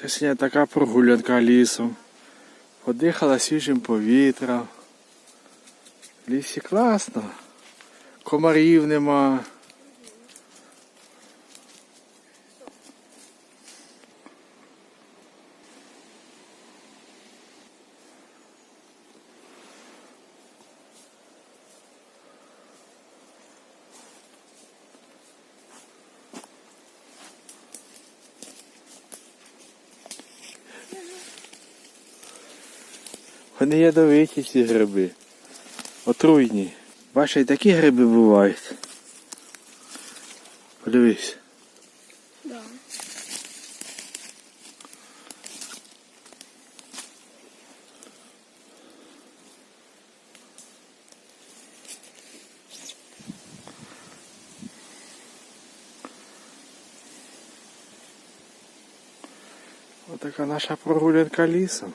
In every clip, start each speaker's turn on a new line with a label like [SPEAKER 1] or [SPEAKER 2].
[SPEAKER 1] Це сьогодні така прогулянка лісом. Подихала свіжим повітрям. Лісі класно. Комарів нема. Вони ядовиті ці гриби. Отруйні. Бачиш, і такі гриби бувають. Подивись.
[SPEAKER 2] Да.
[SPEAKER 1] Отака наша прогулянка лісом.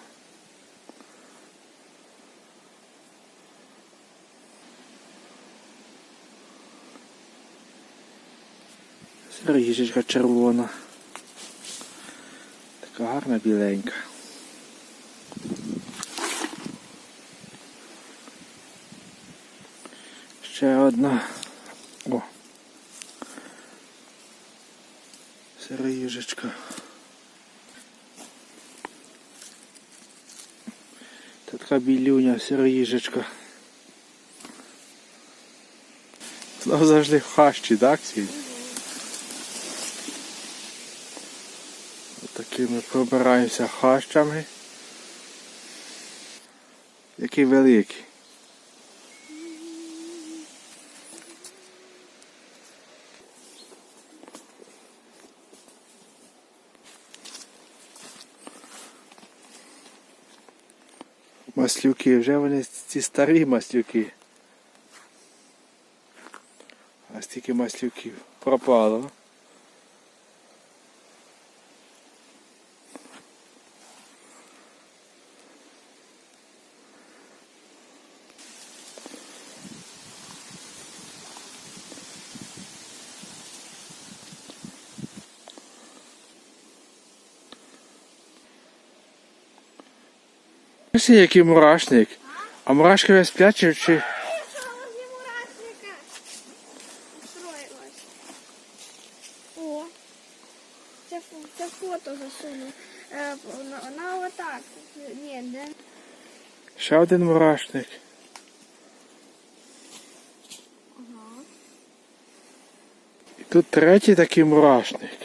[SPEAKER 1] Ріжечка червона. Така гарна біленька. Ще одна. О. Сироїжечка. Та така білюня, сироїжечка. Знов завжди в хащі, так, Сіль? Такими пробираємося хащами. Який великий. Маслюки, вже вони ці старі маслюки. А стільки маслюків пропало. Ось який мурашник. А мурашки весь сплять чи-.
[SPEAKER 2] О. Це, фото засуну. Е, отак. Ні, де?
[SPEAKER 1] Ще один мурашник.
[SPEAKER 2] Ага.
[SPEAKER 1] І тут третій такий мурашник.